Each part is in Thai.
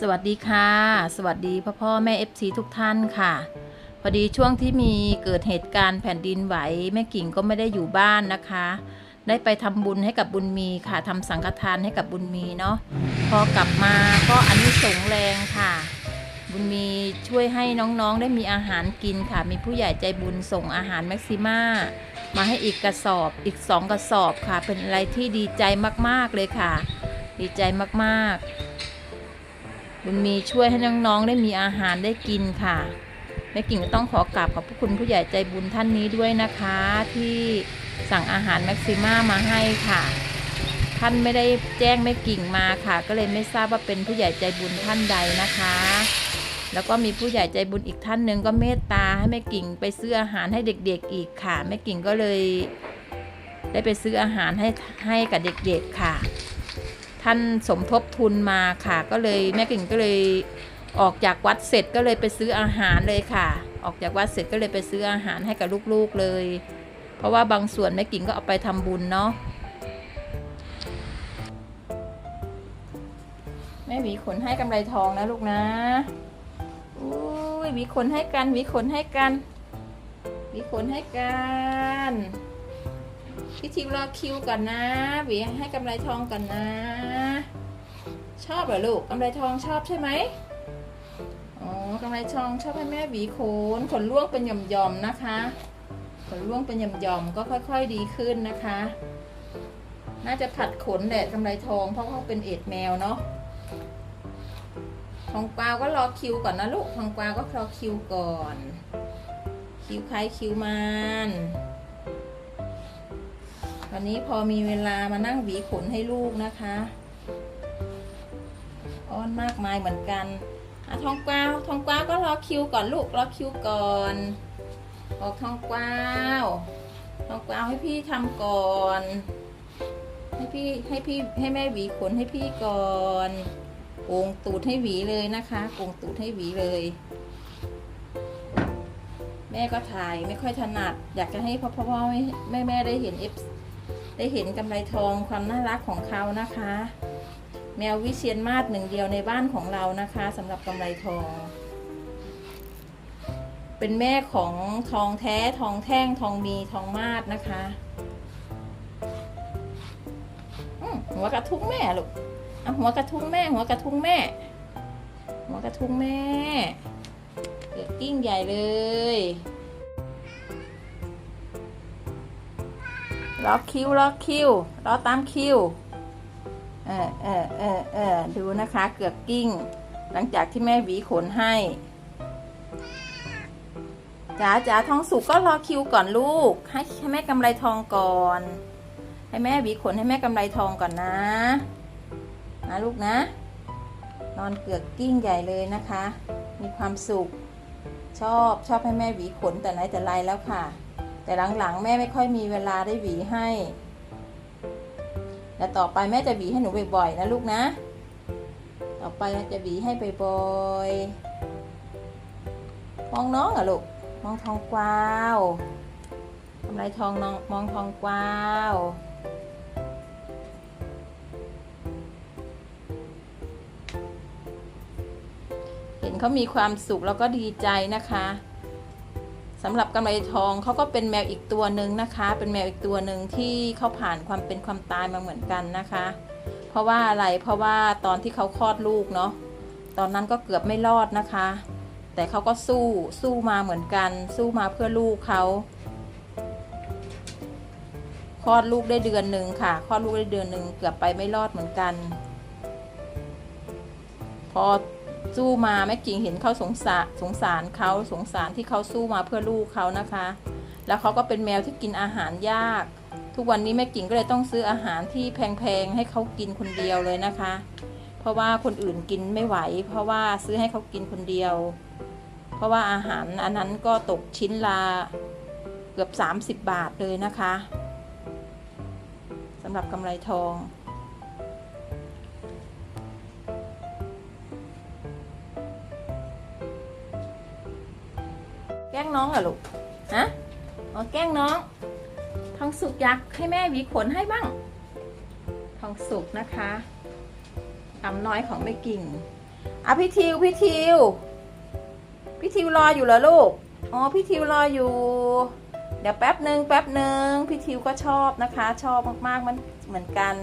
สวัสดีค่ะ สวัสดีพ่อพ่อแม่ FC ทุกท่านค่ะ พอดีช่วงที่มีเกิดเหตุการณ์แผ่นดินไหวแม่กิ่งก็ไม่ได้อยู่บ้านนะคะ ได้ไปทำบุญให้กับบุญมีค่ะทำสังฆทานให้กับบุญมีเนาะพอกลับมาก็อันนี้สงแรงค่ะ บุญมีช่วยให้น้องๆได้มีอาหารกินค่ะ มีผู้ใหญ่ใจบุญส่งอาหารแม็กซิมามาให้อีกกระสอบอีกสองกระสอบค่ะ เป็นอะไรที่ดีใจมากๆเลยค่ะ ดีใจมากๆ บุญมีช่วยให้น้องๆได้มีอาหารได้กินค่ะแม่กิ่งก็ต้องขอกราบขอบพระคุณผู้ใหญ่ใจบุญท่านนี้ด้วยนะคะ ที่สั่งอาหารแม็กซิม่ามาให้ค่ะ ท่านไม่ได้แจ้งแม่กิ่งมาค่ะ ก็เลยไม่ทราบว่าเป็นผู้ใหญ่ใจบุญท่านใดนะคะ แล้วก็มีผู้ใหญ่ใจบุญอีกท่านหนึ่งก็เมตตาให้แม่กิ่งไปซื้ออาหารให้เด็ก ๆอีกค่ะแม่กิ่งก็เลย ได้ไปซื้ออาหารให้ให้กับเด็กๆค่ะ ท่านสมทบทุนมาค่ะ ก็เลยแม่กิ่งก็เลยออกจากวัดเสร็จก็เลยไปซื้ออาหารเลยค่ะ ออกจากวัดเสร็จก็เลยไปซื้ออาหารให้กับลูกๆเลย เพราะว่าบางส่วนแม่กิ่งก็เอาไปทำบุญเนาะแม่หวีขนให้กำไรทองนะลูกนะอุ้ยหวีขนให้กันหวีขนให้กันหวีขนให้กัน พี่ทิวรอคิวก่อนนะหวีให้กำไรทองก่อนนะ ชอบเหรอลูกกำไรทองชอบใช่ไหมอ๋อกำไรทองชอบให้แม่หวีขนขนล่วงเป็นหย่อมๆนะคะขนล่วงเป็นหย่อมๆก็ค่อย ๆดีขึ้นนะคะ น่าจะผัดขนแหละกำไรทองเพราะเขาเป็นเอ็ดแมวเนาะทองกวาวก็รอคิวก่อนนะลูกทองกวาวก็รอคิวก่อน คิวใครคิวมัน วันนี้พอมีเวลามานั่งหวีขนให้ลูกนะคะอ้อนมากมายเหมือนกันอะทองกวาวทองกวาวก็รอคิวก่อนลูกรอคิวก่อนออกทองกวาวทองกวาวให้พี่ทำก่อน ให้พี่ให้พี่ให้แม่หวีขนให้พี่ก่อนโกงตูดให้หวีเลยนะคะโกงตูดให้หวีเลย แม่ก็ถ่ายไม่ค่อยถนัด อยากจะให้พ่อพ่อแม่แม่ได้เห็นเอฟ ได้เห็นกำไรทองความน่ารักของเขานะคะ แมววิเชียนมาศหนึ่งเดียวในบ้านของเรานะคะสำหรับกำไรทอง เป็นแม่ของทองแท้ทองแท่งทองมีทองมาศนะคะหัวกระทุ้งแม่ลูกเอาหัวกระทุ้งแม่ หัวกระทุ้งแม่ หัวกระทุ้งแม่เกิดกิ้งใหญ่เลย รอคิวรอคิวรอตามคิวเออเออเออเออดูนะคะ เกือกกิ้ง หลังจากที่แม่หวีขนให้จ๋าจ๋าทองสุกก็รอคิวก่อนลูก ให้ให้แม่กำไรทองก่อน ให้แม่หวีขนให้แม่กำไรทองก่อนนะ นะลูกนะ นอนเกือกกิ้งใหญ่เลยนะคะ มีความสุข ชอบชอบให้แม่หวีขนแต่ไหนแต่ไรแล้วค่ะ แต่หลังๆ แม่ไม่ค่อยมีเวลาได้หวีให้แต่ต่อไปแม่จะหวีให้หนูบ่อยๆนะลูกนะ ต่อไปจะหวีให้บ่อยๆมองน้องเหรอลูกมองทองกวาวทำไรทองนองมองทองกวาวเห็นเขามีความสุขแล้วก็ดีใจนะคะ สำหรับกำไรทองเขาก็เป็นแมวอีกตัวหนึ่งนะคะ เป็นแมวอีกตัวหนึ่งที่เขาผ่านความเป็นความตายมาเหมือนกันนะคะ เพราะว่าอะไรเพราะว่าตอนที่เขาคลอดลูกเนาะตอนนั้นก็เกือบไม่รอดนะคะ แต่เขาก็สู้สู้มาเหมือนกัน สู้มาเพื่อลูกเขาคลอดลูกได้เดือนหนึ่งค่ะคลอดลูกได้เดือนหนึ่งเกือบไปไม่รอดเหมือนกัน พอ สู้มาแม่กิ่งเห็นเขาสงสารสงสารเขาสงสารที่เขาสู้มาเพื่อลูกเขานะคะ แล้วเขาก็เป็นแมวที่กินอาหารยาก ทุกวันนี้แม่กิ่งก็เลยต้องซื้ออาหารที่แพงๆให้เขากินคนเดียวเลยนะคะ เพราะว่าคนอื่นกินไม่ไหว เพราะว่าซื้อให้เขากินคนเดียว เพราะว่าอาหารอันนั้นก็ตกชิ้นละเกือบ 30 บาทเลยนะคะสำหรับกำไรทอง น้องเหรอลูก ฮะอ๋อแกล้งน้อง ทองสุกอยากให้แม่หวีขนให้บ้าง ทองสุกนะคะคำน้อยของแม่กิ่งอะพี่ทิวพี่ทิวพี่ทิวรออยู่เหรอลูก อ๋อพี่ทิวรออยู่ เดี๋ยวแป๊บหนึ่งแป๊บหนึ่งพี่ทิวก็ชอบนะคะ ชอบมากๆมันเหมือนกัน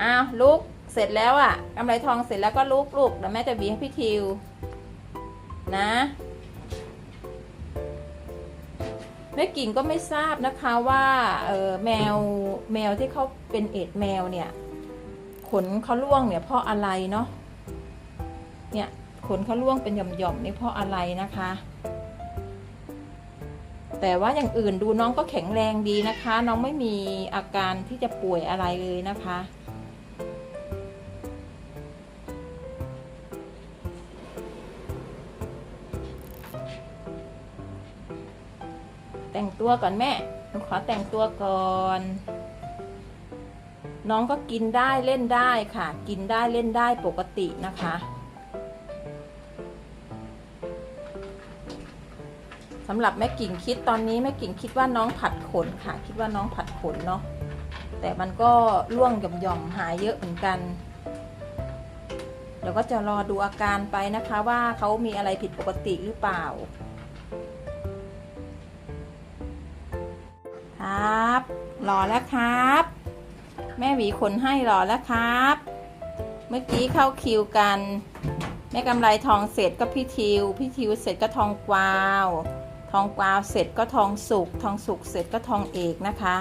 อ้าวลุกเสร็จแล้วอะ่ะกำไรทองเสร็จแล้วก็ลุกลุกเดี๋ยวแม่จะบีให้พี่ทิว นะ แม่กิ่งก็ไม่ทราบนะคะว่าเออแมวแมวที่เขาเป็นเอดส์แมวเนี่ย ขนเขาล่วงเนี่ยเพราะอะไรเนาะเนี่ยขนเขาล่วงเป็นหย่อมๆนี่เพราะอะไรนะคะ แต่ว่าอย่างอื่นดูน้องก็แข็งแรงดีนะคะ น้องไม่มีอาการที่จะป่วยอะไรเลยนะคะ แต่งตัวก่อนแม่ หนูขอแต่งตัวก่อน น้องก็กินได้เล่นได้ค่ะ กินได้เล่นได้ปกตินะคะสำหรับแม่กิ่งคิดตอนนี้แม่กิ่งคิดว่าน้องผัดขนค่ะ คิดว่าน้องผัดขนเนาะแต่มันก็ร่วงหย่อมๆหายเยอะเหมือนกันเดี๋ยวก็จะรอดูอาการไปนะคะว่าเขามีอะไรผิดปกติหรือเปล่า รับรอแล้วครับ แม่หวีขนให้รอแล้วครับ เมื่อกี้เข้าคิวกัน แม่กำไรทองเสร็จก็พี่ทิว พี่ทิวเสร็จก็ทองกวาว ทองกวาวเสร็จก็ทองสุก ทองสุกเสร็จก็ทองเอกนะคะ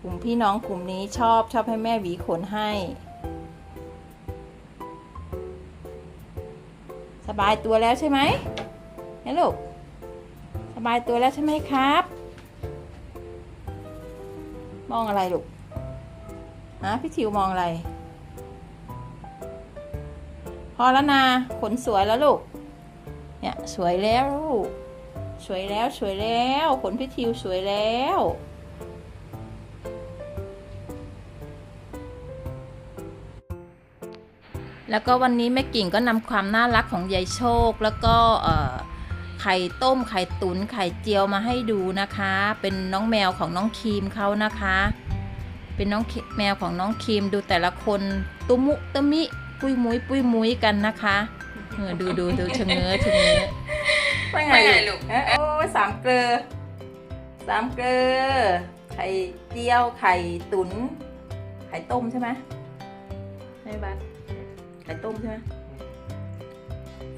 กลุ่มพี่น้องกลุ่มนี้ชอบชอบให้แม่หวีขนให้ สบายตัวแล้วใช่ไหมเนี่ลูกสบายตัวแล้วใช่ไหมครับ มองอะไรลูกฮะพี่ทิวมองอะไร พอแล้วนะขนสวยแล้วลูก เนี่ยสวยแล้วลูก สวยแล้วสวยแล้วขนพี่ทิวสวยแล้วแล้วก็วันนี้แม่กิ่งก็นำความน่ารักของยายโชค แล้วก็เอ่อ ไข่ต้มไข่ตุนไข่เจียวมาให้ดูนะคะ เป็นน้องแมวของน้องครีมเขานะคะ เป็นน้องแมวของน้องครีมดูแต่ละคนตุมุตมิปุยมุยปุยมุยกันนะคะเออดูดูดูชะเง้อชะเง้อว่าไงว่ไงลูกโอ้สามเกลือสามเกลือไข่เจียวไข่ตุนไข่ต้มใช่ไหมใช่บัสไข่ต้มใช่ไหม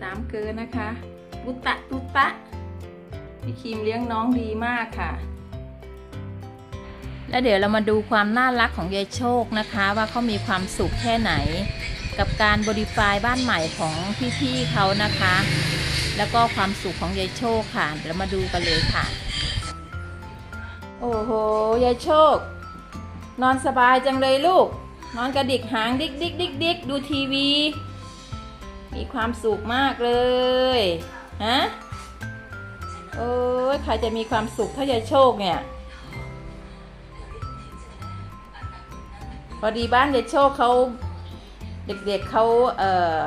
สามเกลือนะคะ ตุตะตุตะพี่ครีมเลี้ยงน้องดีมากค่ะ แล้วเดี๋ยวเรามาดูความน่ารักของยายโชคนะคะ ว่าเขามีความสุขแค่ไหน กับการบริฟายบ้านใหม่ของพี่ๆเขานะคะ แล้วก็ความสุขของยายโชคค่ะเดี๋ยวมาดูกันเลยค่ะ โอ้โหยายโชค นอนสบายจังเลยลูก นอนกระดิกหางดิกดิกดิกดิกดูทีวี มีความสุขมากเลย ฮะโอ้ยใครจะมีความสุขเท่ายายโชคเนี่ย พอดีบ้านยายโชคเขาเด็กๆเขาเอ่อ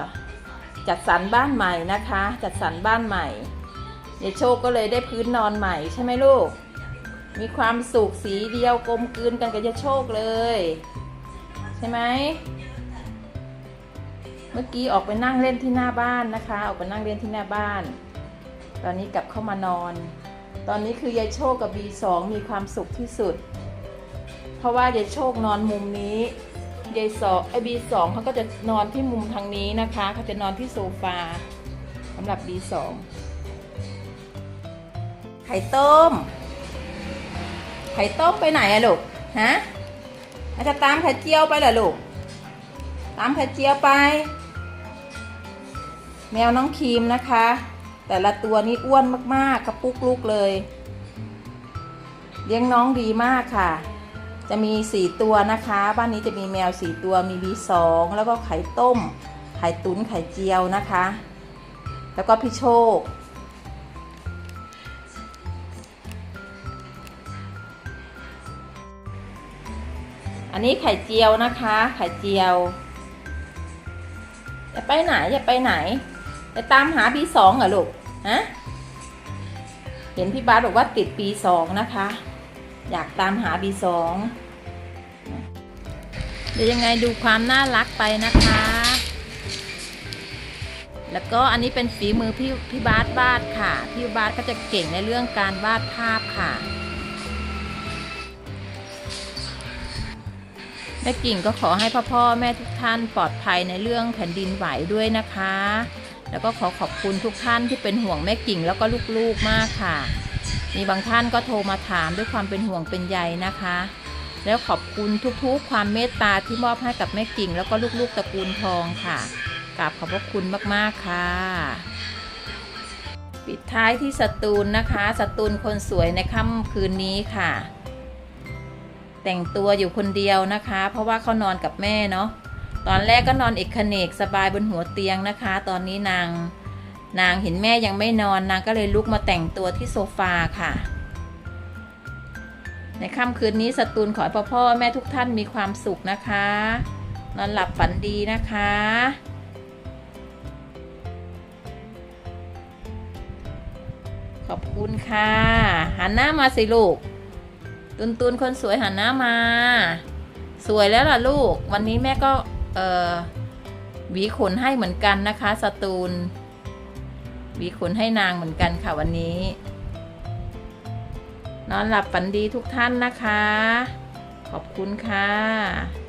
จัดสรรบ้านใหม่นะคะ จัดสรรบ้านใหม่ยายโชคก็เลยได้พื้นนอนใหม่ใช่ไหมลูก มีความสุขสีเดียวกลมกลืนกันกับยายโชคเลย ใช่ไหม เมื่อกี้ออกไปนั่งเล่นที่หน้าบ้านนะคะ ออกไปนั่งเล่นที่หน้าบ้าน ตอนนี้กลับเข้ามานอน ตอนนี้คือยายโชคกับบีสองมีความสุขที่สุด เพราะว่ายายโชคนอนมุมนี้ยายสองไอบีสองเขาก็จะนอนที่มุมทางนี้นะคะเขาจะนอนที่โซฟาสำหรับบีสองไข่ต้ม ไข่ต้มไปไหนอะลูก ฮะอาจจะตามไข่เจียวไปเหรอลูก ตามไข่เจียวไป แมวน้องครีมนะคะ แต่ละตัวนี้อ้วนมากๆกระปุกลูกเลย เลี้ยงน้องดีมากค่ะ จะมีสี่ตัวนะคะ บ้านนี้จะมีแมวสี่ตัวมีบีสองแล้วก็ไข่ต้ม ไข่ตุ๋นไข่เจียวนะคะ แล้วก็พี่โชคอันนี้ไข่เจียวนะคะ ไข่เจียว จะไปไหน จะไปไหน จะตามหาปีสองเหรอลูกฮะเห็นพี่บาสบอกว่าติดปีสองนะคะ อยากตามหาปีสองเดี๋ยวยังไงดูความน่ารักไปนะคะ แล้วก็อันนี้เป็นฝีมือพี่พี่บาสวาดค่ะ พี่บาสก็จะเก่งในเรื่องการวาดภาพค่ะแม่กิ่งก็ขอให้พ่อพ่อแม่ทุกท่านปลอดภัยในเรื่องแผ่นดินไหวด้วยนะคะ แล้วก็ขอขอบคุณทุกท่านที่เป็นห่วงแม่กิ่งแล้วก็ลูกๆมากค่ะ มีบางท่านก็โทรมาถามด้วยความเป็นห่วงเป็นใยนะคะ แล้วขอบคุณทุกๆ ความเมตตาที่มอบให้กับแม่กิ่ง แล้วก็ลูกๆตระกูลทองค่ะกราบขอบพระคุณมากๆค่ะ ปิดท้ายที่สตูลนะคะสตูลคนสวยในค่ำคืนนี้ค่ะ แต่งตัวอยู่คนเดียวนะคะ เพราะว่าเขานอนกับแม่เนาะ ตอนแรกก็นอนเอกขเนกสบายบนหัวเตียงนะคะ ตอนนี้นาง นางเห็นแม่ยังไม่นอนนางก็เลยลุกมาแต่งตัวที่โซฟาค่ะ ในค่ำคืนนี้สตูลขอให้พ่อพ่อแม่ทุกท่านมีความสุขนะคะ นอนหลับฝันดีนะคะขอบคุณค่ะ หันหน้ามาสิลูก ตุนตุนคนสวยหันหน้ามา สวยแล้วล่ะลูก วันนี้แม่ก็ หวีขนให้เหมือนกันนะคะสตูลหวีขนให้นางเหมือนกันค่ะวันนี้ นอนหลับฝันดีทุกท่านนะคะ ขอบคุณค่ะ